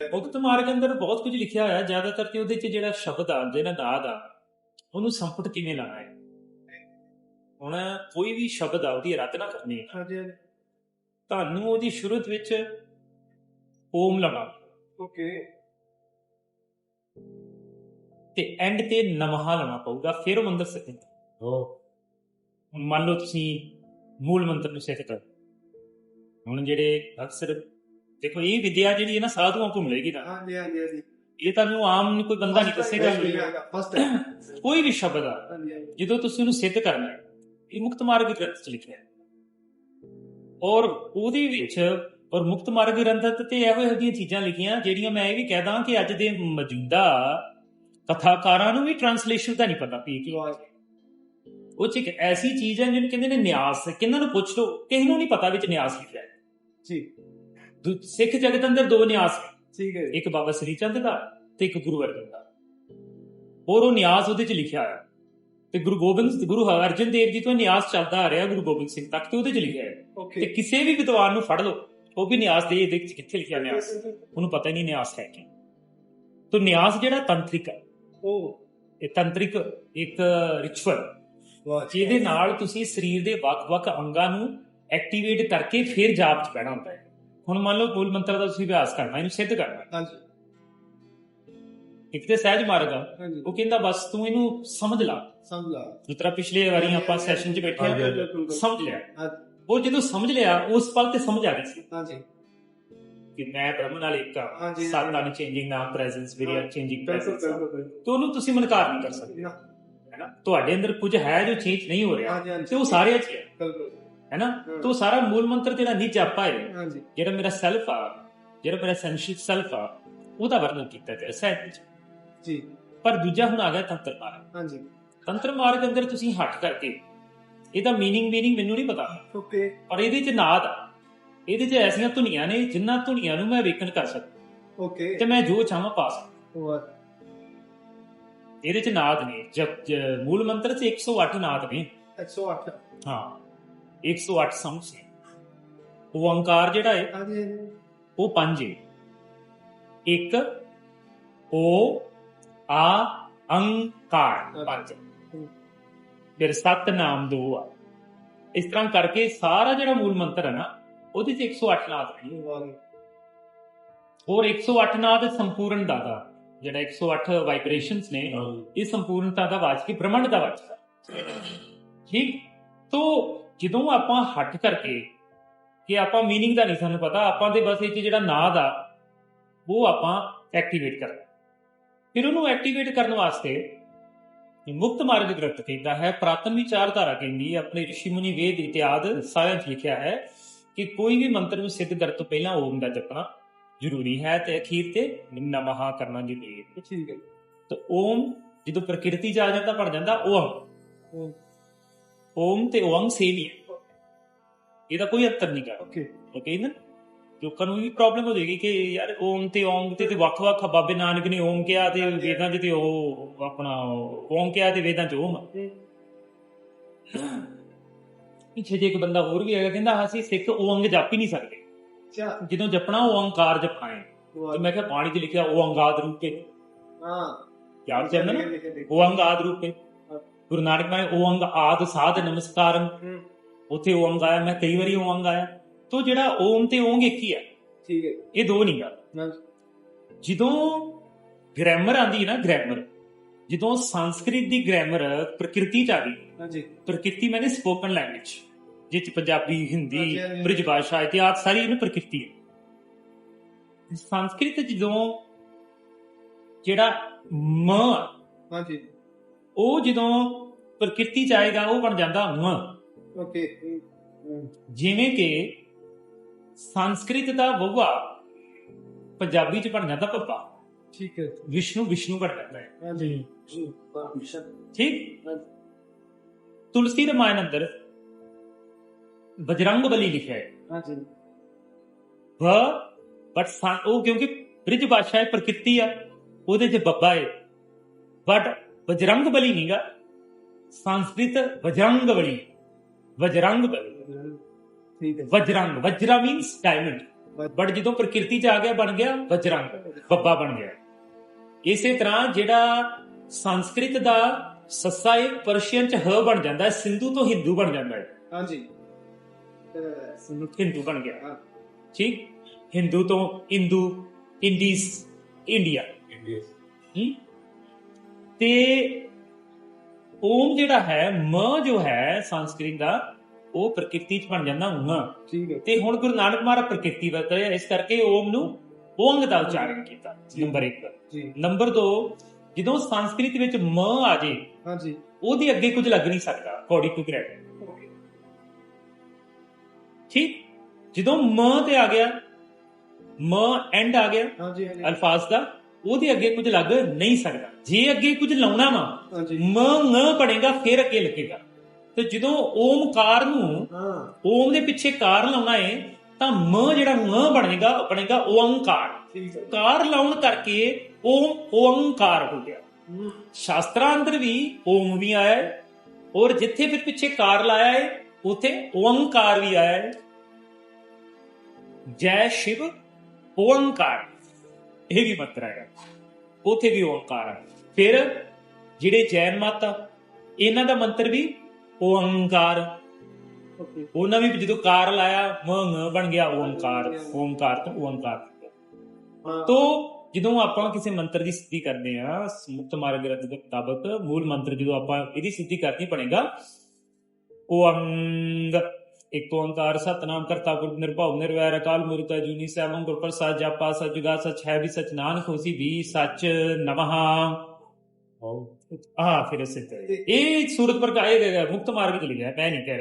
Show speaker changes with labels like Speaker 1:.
Speaker 1: ਮੁਕਤ ਮਾਰਗ ਅੰਦਰ ਬਹੁਤ ਕੁਝ ਲਿਖਿਆ ਹੋਇਆ ਜ਼ਿਆਦਾਤਰ ਤੇ ਉਹਦੇ 'ਚ ਜਿਹੜਾ ਸ਼ਬਦ ਆ ਜਿਹੜਾ ਨਾਦ ਆ ਉਹਨੂੰ ਸੰਪਟ ਕਿਵੇਂ ਲਾਣਾ ਹੈ? ਹੁਣ ਕੋਈ ਵੀ ਸ਼ਬਦ ਆ ਉਹਦੀ ਰੱਦ ਨਾ ਕਰਨੀ ਹੈ।
Speaker 2: ਹਾਂਜੀ ਹਾਂਜੀ।
Speaker 1: ਤੁਹਾਨੂੰ ਉਹਦੀ ਸ਼ੁਰੂਤ ਵਿੱਚ ਓਮ ਲਾਉਣਾ
Speaker 2: ਓਕੇ।
Speaker 1: ਤੇ ਐਂਡ ਤੇ ਨਮਹਾ ਲਾਉਣਾ ਪਊਗਾ ਫਿਰ ਉਹ ਮੰਦਰ ਸਿੱਖੇ
Speaker 2: ਹੋ।
Speaker 1: ਹੁਣ ਮੰਨ ਲਓ ਤੁਸੀਂ ਮੂਲ ਮੰਤਰ ਨੂੰ ਸਿੱਖ ਕਰ। ਹੁਣ ਜਿਹੜੇ ਅਕਸਰ ਦੇਖੋ ਇਹ ਵਿਦਿਆ ਜਿਹੜੀ ਹੈ ਨਾ ਸਾਧੂਆਂ ਕੋਲ ਮਿਲੇਗੀ ਨਾ
Speaker 2: ਹਾਂਜੀ ਹਾਂਜੀ ਹਾਂਜੀ।
Speaker 1: ਇਹ ਤੁਹਾਨੂੰ ਆਮ ਕੋਈ ਬੰਦਾ ਨਹੀਂ ਦੱਸੇਗਾ
Speaker 2: ਫਸਟ
Speaker 1: ਕੋਈ ਵੀ ਸ਼ਬਦ ਆ ਜਦੋਂ ਤੁਸੀਂ ਉਹਨੂੰ ਸਿੱਧ ਕਰਨਾ ਹੈ ਇਹ ਮੁਕਤ ਮਾਰਗ ਗ੍ਰੰਥ ਚ ਲਿਖਿਆ ਹੈ ਔਰ ਉਹਦੇ ਵਿੱਚ ਔਰ ਮੁਕਤ ਮਾਰਗ ਗ੍ਰੰਥ ਤੇ ਇਹੋ ਜਿਹੀਆਂ ਚੀਜ਼ਾਂ ਲਿਖੀਆਂ ਜਿਹੜੀਆਂ ਮੈਂ ਇਹ ਵੀ ਕਹਿਦਾ ਕਿ ਅੱਜ ਦੇ ਮੌਜੂਦਾ ਕਥਾਕਾਰਾਂ ਨੂੰ ਵੀ ਟਰਾਂਸਲੇਸ਼ਨ ਦਾ ਨਹੀਂ ਪਤਾ ਇਹ ਕੀ। ਉਹ ਚ ਇੱਕ ਐਸੀ ਚੀਜ਼ ਹੈ ਜਿਹਨੂੰ ਕਹਿੰਦੇ ਨੇ ਨਿਆਸ। ਕਿਹਨਾਂ ਨੂੰ ਪੁੱਛ ਲਓ ਕਿਸੇ ਨੂੰ ਨਹੀਂ ਪਤਾ ਵਿੱਚ ਨਿਆਸ ਲਿਖਿਆ ਹੈ।
Speaker 2: ਜੀ।
Speaker 1: ਸਿੱਖ ਜਗਤ ਅੰਦਰ ਦੋ ਨਿਆਸ
Speaker 2: ਠੀਕ ਹੈ
Speaker 1: ਇੱਕ ਬਾਬਾ ਸ੍ਰੀ ਚੰਦ ਦਾ ਤੇ ਇੱਕ ਗੁਰੂ ਅਰਜਨ ਦਾ। ਔਰ ਉਹ ਨਿਆਸ ਉਹਦੇ ਚ ਲਿਖਿਆ ਹੈ ਤੇ ਗੁਰੂ ਗੋਬਿੰਦ ਗੁਰੂ ਅਰਜਨ ਦੇਵ ਜੀ ਤੋਂ ਨਿਆਸ ਚੱਲਦਾ ਆ ਰਿਹਾ ਗੁਰੂ ਗੋਬਿੰਦ ਸਿੰਘ ਤੱਕ ਤੇ ਉਹਦੇ ਚ ਲਿਖਿਆ ਹੈ। ਤੇ ਕਿਸੇ ਵੀ ਵਿਦਵਾਨ ਨੂੰ ਫੜ ਲਓ ਉਹ ਵੀ ਨਿਆਸ ਦੇ ਇਹਦੇ ਵਿੱਚ ਕਿੱਥੇ ਲਿਖਿਆ ਨਿਆਸ? ਉਹਨੂੰ ਪਤਾ ਹੀ ਨਹੀਂ ਨਿਆਸ ਹੈ ਕੀ। ਤੋ ਨਿਆਸ ਜਿਹੜਾ ਤੰਤਰਿਕ ਹੈ।
Speaker 2: ਉਹ
Speaker 1: ਇਹ ਤੰਤਰਿਕ ਇੱਕ ਰਿਚੁਅਲ। ਜਿਹਦੇ ਨਾਲ ਤੁਸੀਂ ਸਰੀਰ ਦੇ ਵੱਖ-ਵੱਖ ਅੰਗਾਂ ਨੂੰ ਐਕਟੀਵੇਟ ਕਰਕੇ ਫਿਰ ਜਾਪ 'ਚ ਬਹਿਣਾ ਹੁੰਦਾ ਹੈ। ਹੁਣ ਮੰਨ ਲਓ ਮੂਲ ਮੰਤਰ ਦਾ ਤੁਸੀਂ ਅਭਿਆਸ ਕਰਨਾ ਇਹਨੂੰ ਸਿੱਧ ਕਰਨਾ।
Speaker 2: ਹਾਂਜੀ।
Speaker 1: ਇੱਕ ਤੇ ਸਹਿਜ ਮਾਰਗ ਆ
Speaker 2: ਹਾਂਜੀ।
Speaker 1: ਉਹ ਕਹਿੰਦਾ ਬਸ ਤੂੰ ਇਹਨੂੰ ਸਮਝ ਲਾ।
Speaker 2: ਸਮਝ ਲਾ।
Speaker 1: ਜਿਸ ਤਰ੍ਹਾਂ ਪਿਛਲੇ ਵਾਰੀ ਆਪਾਂ ਸੈਸ਼ਨ 'ਚ ਬੈਠੇ ਆ। ਸਮਝ ਲਿਆ।
Speaker 2: ਹਾਂਜੀ।
Speaker 1: ਉਹ ਜਦੋਂ ਸਮਝ ਲਿਆ ਉਸ ਪਲ ਤੇ ਸਮਝ ਆ ਗਈ ਸੀ।
Speaker 2: ਹਾਂਜੀ।
Speaker 1: ਕਿ ਮੈਂ ਬ੍ਰਹਮ ਨਾਲ ਇੱਕ ਆ
Speaker 2: ਹਾਂਜੀ,
Speaker 1: ਸਤ ਅਨ ਚੇਂਜਿੰਗ ਨਾਮ ਪ੍ਰੈਜ਼ੈਂਸ ਵੇਰੀ
Speaker 2: ਹਾਂ,
Speaker 1: ਚੇਂਜਿੰਗ
Speaker 2: ਬਿਲਕੁਲ
Speaker 1: ਪ੍ਰੈਜ਼ੈਂਸ
Speaker 2: ਬਿਲਕੁਲ।
Speaker 1: ਤੇ ਉਹਨੂੰ ਤੁਸੀਂ ਮਨਕਾਰ ਨਹੀਂ ਕਰ ਸਕਦੇ।
Speaker 2: ਨਾ,
Speaker 1: ਹੈਨਾ ਤੁਹਾਡੇ ਅੰਦਰ ਕੁਝ ਹੈ ਜੋ ਚੇਂਜ ਨਹੀਂ ਹੋ ਰਿਹਾ
Speaker 2: ਹਾਂਜੀ ਹਾਂਜੀ।
Speaker 1: ਤੇ ਉਹ ਸਾਰਿਆਂ 'ਚ ਹੈ
Speaker 2: ਬਿਲਕੁਲ।
Speaker 1: ਹੈਨਾ ਤੋ ਸਾਰਾ ਮੂਲ ਮੰਤਰ ਤੇਰਾ ਨੀਚੇ ਆਪਾ ਹੈ
Speaker 2: ਹਾਂਜੀ
Speaker 1: ਜਿਹੜਾ ਮੇਰਾ ਸੈਲਫ ਆ ਜਿਹੜਾ ਮੇਰਾ ਸੰਸ਼ਿਤ ਸੈਲਫ ਆ ਉਹਦਾ ਵਰਣਨ ਕੀਤਾ ਤੇ ਸਾਹਿਤ ਵਿੱਚ
Speaker 2: ਜੀ
Speaker 1: ਪਰ ਦੂਜਾ ਹੁਣ ਆ ਗਿਆ ਤੰਤਰ ਮਾਰਗ
Speaker 2: ਹਾਂਜੀ
Speaker 1: ਤੰਤਰ ਮਾਰਗ ਅੰਦਰ ਤੁਸੀਂ ਹਟ ਕਰਕੇ ਇਹਦਾ ਮੀਨਿੰਗ ਮੀਨਿੰਗ ਮੈਨੂੰ ਨਹੀਂ ਪਤਾ
Speaker 2: ਓਕੇ
Speaker 1: ਪਰ ਇਹਦੇ ਚ ਨਾਦ ਇਹਦੇ ਚ ਐਸੀਆਂ ਧੁਨੀਆਂ ਨੇ ਜਿੰਨਾ ਧੁਨੀਆਂ ਨੂੰ ਮੈਂ ਵੇਖਣ ਕਰ ਸਕਦਾ
Speaker 2: ਓਕੇ
Speaker 1: ਤੇ ਮੈਂ ਜੋ ਚਾਹਾਂ ਪਾ ਸਕਦਾ ਇਹਦੇ ਚ ਨਾਦ ਨੇ ਜਬ ਮੂਲ ਮੰਤਰ ਚ 108 ਨਾਦ ਨੇ
Speaker 2: 108
Speaker 1: ਹਾਂ 108 ਸਾਊਂਡਸ ਨੇ। ਓੰਕਾਰ ਜਿਹੜਾ ਹੈ
Speaker 2: ਹਾਂਜੀ
Speaker 1: ਉਹ ਪੰਜ ਹੈ। ਇੱਕ ਓ ਆ ਅੰਕਾਰ ਪੰਜ। ਫਿਰ ਸਤ ਨਾਮ ਦੋ ਆ। ਇਸ ਤਰ੍ਹਾਂ ਕਰਕੇ ਸਾਰਾ ਜਿਹੜਾ ਮੂਲ ਮੰਤਰ ਹੈ ਨਾ ਉਹਦੇ 'ਚ 108 ਨਾਦ
Speaker 2: ਵਾਹ
Speaker 1: ਹੋਰ 108 ਨਾਦ ਸੰਪੂਰਨ ਦਾ ਦਾ ਜਿਹੜਾ 108 ਵਾਈਬ੍ਰੇਸ਼ਨਸ ਨੇ ਇਹ ਸੰਪੂਰਨਤਾ ਦਾ ਵਾਚਕ ਬ੍ਰਹਮੰਡ ਦਾ ਵਾਚਕ ਹੈ। ਠੀਕ? ਤੋਂ ਜਦੋਂ ਆਪਾਂ ਹਟ ਕਰਕੇ ਕਿ ਆਪਾਂ मीनिंग ਦਾ ਨਹੀਂ ਸਾਨੂੰ ਪਤਾ ਆਪਾਂ ਦੇ ਬਸ ਇਹ 'ਚ ਜਿਹੜਾ ਨਾਦ ਆ ਉਹ ਆਪਾਂ ਐਕਟੀਵੇਟ ਕਰਨਾ ਫਿਰ ਉਹਨੂੰ ਐਕਟੀਵੇਟ ਕਰਨ ਵਾਸਤੇ ਇਹ ਮੁਕਤ ਮਾਰਗ ਗ੍ਰੰਥ ਕਹਿੰਦਾ ਹੈ ਪ੍ਰਾਤਨ ਵਿਚਾਰਧਾਰਾ ਕਹਿੰਦੀ ਹੈ ਆਪਣੇ ઋષਿ ਮੁਨੀ ਵੇਦ ਇਤਿਆਦ ਸਾਰਿਆਂ 'ਚ ਲਿਖਿਆ ਹੈ ਕਿ ਕੋਈ ਵੀ ਮੰਤਰ ਨੂੰ ਸਿੱਧ ਕਰਨ ਤੋਂ ਪਹਿਲਾਂ ਓਮ ਦਾ ਜਪਣਾ ਜ਼ਰੂਰੀ ਹੈ ਤੇ ਅਖੀਰ ਤੇ ਨਮਹਾ ਕਰਨਾ ਜ਼ਰੂਰੀ ਹੈ
Speaker 2: ਠੀਕ ਹੈ
Speaker 1: ਤਾਂ ਓਮ ਜਦੋਂ ਪ੍ਰਕਿਰਤੀ ਚ ਆ ਜਾਂਦਾ ਬਣ ਜਾਂਦਾ ਓਮ
Speaker 2: ਓਮ।
Speaker 1: ਓਮ ਤੇ ਓਮ ਸੇਮ ਹੀ ਹੈ ਇਹਦਾ ਕੋਈ ਅੰਤਰ ਨਹੀਂ ਗਾ
Speaker 2: ਓਕੇ
Speaker 1: ਓਕੇ ਨਾ ਲੋਕਾਂ ਨੂੰ ਵੀ ਪ੍ਰੋਬਲਮ ਹੋ ਜਾਏਗੀ ਕਿ ਯਾਰ ਓਮ ਤੇ ਓਮ ਤੇ ਤੇ ਵੱਖ-ਵੱਖ। ਬਾਬੇ ਨਾਨਕ ਨੇ ਓਮ ਕਿਹਾ ਤੇ ਵੇਦਾਂ 'ਚ ਤੇ ਉਹ ਆਪਣਾ ਓਮ ਕਿਹਾ ਤੇ ਵੇਦਾਂ 'ਚ ਓਮ। ਪਿੱਛੇ ਜੇ ਇੱਕ ਬੰਦਾ ਹੋਰ ਵੀ ਹੈਗਾ ਕਹਿੰਦਾ ਅਸੀਂ ਸਿੱਖ ਓੰਗ ਜਪ ਹੀ ਨਹੀਂ ਸਕਦੇ ਜਦੋਂ ਜਪਣਾ ਉਹ ਓੰਕਾਰ ਜਪਣਾ ਹੈ ਤੇ ਮੈਂ ਕਿਹਾ ਪਾਣੀ 'ਚ ਲਿਖਿਆ ਓੰਗਾਦ ਰੂਪੇ
Speaker 2: ਹਾਂ
Speaker 1: ਯਾਦ ਚੱਲਦਾ ਨਾ
Speaker 2: ਲਿਖੇ, ਲਿਖੇ, ਲਿਖੇ।
Speaker 1: ਓੰਗ ਆਦ ਰੂਪੇ ਗੁਰੂ ਨਾਨਕ ਮੈਂ ਓੰਗ ਆਦ ਸਾਧ ਨਮਸਕਾਰਮ ਉੱਥੇ ਓੰਗ ਆਇਆ ਮੈਂ ਕਈ ਵਾਰੀ ਓੰਗ ਆਇਆ। ਤੋ ਜਿਹੜਾ ਓਮ ਤੇ ਓੰਗ ਇੱਕ ਹੀ ਹੈ।
Speaker 2: ਠੀਕ ਹੈ।
Speaker 1: ਇਹ ਦੋ ਨਹੀਂ ਗਾ ਜਦੋਂ ਗ੍ਰਾਮਰ ਆਂਦੀ ਨਾ ਗ੍ਰਾਮਰ ਜਦੋਂ ਸੰਸਕ੍ਰਿਤ ਦੀ ਗ੍ਰਾਮਰ ਪ੍ਰਕਿਰਤੀ ਚ ਆ ਗਈ
Speaker 2: ਹਾਂਜੀ।
Speaker 1: ਪ੍ਰਕਿਰਤੀ ਮੈਨੇ ਸਪੋਕਨ ਲੈਂਗੁਏਜ ਜਿਹ ਚ ਪੰਜਾਬੀ ਹਿੰਦੀ। ਬ੍ਰਿਜ ਭਾਸ਼ਾ ਇਤਿਹਾਸ ਸਾਰੀ ਇਹਨੂੰ ਪ੍ਰਕਿਰਤੀ ਹੈ। ਸੰਸਕ੍ਰਿਤ ਜਦੋਂ ਜਿਹੜਾ ਮ ਆ,
Speaker 2: ਹਾਂਜੀ।
Speaker 1: ਉਹ ਜਦੋਂ ਪ੍ਰਕਿਰਤੀ ਚ ਆਏਗਾ ਉਹ ਬਣ ਜਾਂਦਾ ਮ
Speaker 2: ਓਕੇ
Speaker 1: ਜਿਵੇਂ ਕਿ ਸੰਸਕ੍ਰਿਤ ਦਾ ਵਵਾ ਪੰਜਾਬੀ ਚ ਬਣ ਜਾਂਦਾ ਪੱਪਾ
Speaker 2: ਠੀਕ ਹੈ।
Speaker 1: ਵਿਸ਼ਨੂੰ ਵਿਸ਼ਨੂੰ ਬਣ ਜਾਂਦਾ ਹੈ।
Speaker 2: ਹਾਂਜੀ।
Speaker 1: ਠੀਕ? ਤੁਲਸੀ ਰਮਾਇਣ ਅੰਦਰ ਬਜਰੰਗ ਬਲੀ ਲਿਖਿਆ ਹੈ।
Speaker 2: ਹਾਂਜੀ।
Speaker 1: ਬ ਬਟ ਉਹ ਕਿਉਂਕਿ ਬ੍ਰਿਜ ਭਾਸ਼ਾ ਹੈ ਪ੍ਰਕਿਰਤੀ ਆ ਉਹਦੇ ਚ ਬੱਬਾ ਹੈ। ਬਟ ਬਜਰੰਗ ਬਲੀ ਨਹੀਂਗਾ ਸੰਸਕ੍ਰਿਤ ਵਜਰੰਗ ਬਲੀ। ਵਜਰੰਗ ਬਲੀ।
Speaker 2: ਠੀਕ ਹੈ
Speaker 1: Vajrang. Vajra means diamond but ਜਦੋਂ ਪ੍ਰਕਿਰਤੀ ਚ ਆ ਗਿਆ ਬਣ ਗਿਆ ਵਜਰੰਗ। ਬੱਬਾ ਬਣ ਗਿਆ। ਇਸੇ ਤਰ੍ਹਾਂ ਜਿਹੜਾ ਸੰਸਕ੍ਰਿਤ ਦਾ ਸੱਸਾ ਹੈ ਪਰਸ਼ੀਅਨ ਚ ਹ ਬਣ ਜਾਂਦਾ ਹੈ ਸਿੰਧੂ ਤੋਂ ਹਿੰਦੂ ਬਣ ਜਾਂਦਾ ਹੈ।
Speaker 2: ਹਾਂਜੀ।
Speaker 1: ਹਿੰਦੂ ਬਣ ਗਿਆ। ਠੀਕ? ਹਿੰਦੂ ਤੋਂ ਇੰਦੂ ਇੰਡੀਸ ਇੰਡੀਆ। ਹਮ? ਤੇ ਓਮ ਜਿਹੜਾ ਹੈ ਮ ਜੋ ਹੈ ਸੰਸਕ੍ਰਿਤ ਦਾ ਉਹ ਪ੍ਰਕਿਰਤੀ ਚ ਬਣ ਜਾਂਦਾ ਮ
Speaker 2: ਠੀਕ ਹੈ।
Speaker 1: ਤੇ ਹੁਣ ਗੁਰੂ ਨਾਨਕ ਮਹਾਰਾਜ ਪ੍ਰਕਿਰਤੀ ਵਰਤਿਆ ਇਸ ਕਰਕੇ ਓਮ ਨੂੰ ਓੰਗ ਦਾ ਉਚਾਰਨ ਕੀਤਾ ਨੰਬਰ 1
Speaker 2: ਜੀ।
Speaker 1: ਨੰਬਰ 2 ਜਦੋਂ ਸੰਸਕ੍ਰਿਤ ਵਿੱਚ ਮ ਆ ਜੇ
Speaker 2: ਹਾਂਜੀ
Speaker 1: ਉਹਦੇ ਅੱਗੇ ਕੁਝ ਲੱਗ ਨਹੀਂ ਸਕਦਾ ਅਕੋਰਡਿੰਗ ਟੂ ਗ੍ਰੈਮਰ ਠੀਕ? ਜਦੋਂ ਮ ਤੇ ਆ ਗਿਆ ਮ ਐਂਡ ਆ ਗਿਆ
Speaker 2: ਹਾਂਜੀ ਹਾਂਜੀ
Speaker 1: ਅਲਫਾਜ਼ ਦਾ ਉਹਦੇ ਅੱਗੇ ਕੁਝ ਲੱਗ ਨਹੀਂ ਸਕਦਾ। ਜੇ ਅੱਗੇ ਕੁਝ ਲਾਉਣਾ ਵਾ ਮ ਨ ਬਣੇਗਾ ਫਿਰ ਅੱਗੇ ਲੱਗੇਗਾ। ਤੇ ਜਦੋਂ ਓਮਕਾਰ ਨੂੰ
Speaker 2: ਹਾਂ।
Speaker 1: ਓਮ ਦੇ ਪਿੱਛੇ ਕਾਰ ਲਾਉਣਾ ਹੈ ਤਾਂ ਮ ਜਿਹੜਾ ਮ ਬਣੇਗਾ ਬਣੇਗਾ ਓੰਕਾਰ ਕਾਰ ਲਾਉਣ ਕਰਕੇ ਓਮ ਓੰਕਾਰ ਹੋ ਗਿਆ। ਸ਼ਾਸਤਰਾਂ ਅੰਦਰ ਵੀ ਓਮ ਵੀ ਆਇਆ ਹੈ ਔਰ ਜਿੱਥੇ ਫਿਰ ਪਿੱਛੇ ਕਾਰ ਲਾਇਆ ਹੈ ਉਥੇ ਓੰਕਾਰ ਵੀ ਆਇਆ ਹੈ ਜੈ ਸ਼ਿਵ ਓੰਕਾਰ ਇਹ ਵੀ ਮੰਤਰ ਹੈ ਉਥੇ ਵੀ ਓੰਕਾਰ ਹੈ ਫਿਰ ਜਿਹੜੇ ਜੈਨ ਮਾਤਾ ਇਹਨਾਂ ਦਾ ਮੰਤਰ ਵੀ ਓੰਕਾਰ।
Speaker 2: ਓਕੇ
Speaker 1: ਉਹਨਾਂ ਵੀ ਜਦੋਂ ਕਾਰ ਲਾਇਆ ਮ ਨ ਬਣ ਗਿਆ ਓੰਕਾਰ। ਓੰਕਾਰ ਤੋਂ ਓੰਕਾਰ। ਤੋ ਜਦੋਂ ਆਪਾਂ ਕਿਸੇ ਮੰਤਰ ਦੀ ਸਿੱਧੀ ਕਰਦੇ ਆ ਮੁਕਤ ਮਾਰਗ ਗ੍ਰੰਥ ਦੇ ਮੁਤਾਬਕ ਮੂਲ ਮੰਤਰ ਜਦੋਂ ਆਪਾਂ ਇਹਦੀ ਸਿੱਧੀ ਕਰਨੀ ਬਣੇਗਾ ਓੰਗ। ਇੱਕ ਓੰਕਾਰ ਸਤਨਾਮ ਕਰਤਾ ਗੁਰ ਨਿਰਭਉ ਨਿਰਵੈਰ ਅਕਾਲ ਮੂਰਤ ਜੁਨੀ ਸੈਭੰ ਗੁਰ ਪ੍ਰਸਾਦ ਜਪਾ ਸਚ ਜੁਗਾ ਸਚ ਹੈ ਵੀ ਸਚ ਨਾਨਕ ਹੋਸੀ ਵੀ ਸਚ ਨਮః ਆ ਫਿਰ ਇਸੇ ਤਰ੍ਹਾਂ ਇਹ ਸੂਰਤ ਪਰ ਕਾਏ ਮੁਕਤ ਮਾਰਗ ਚ ਲਿਖਿਆ ਮੈਂ ਨਹੀਂ ਕਹਿ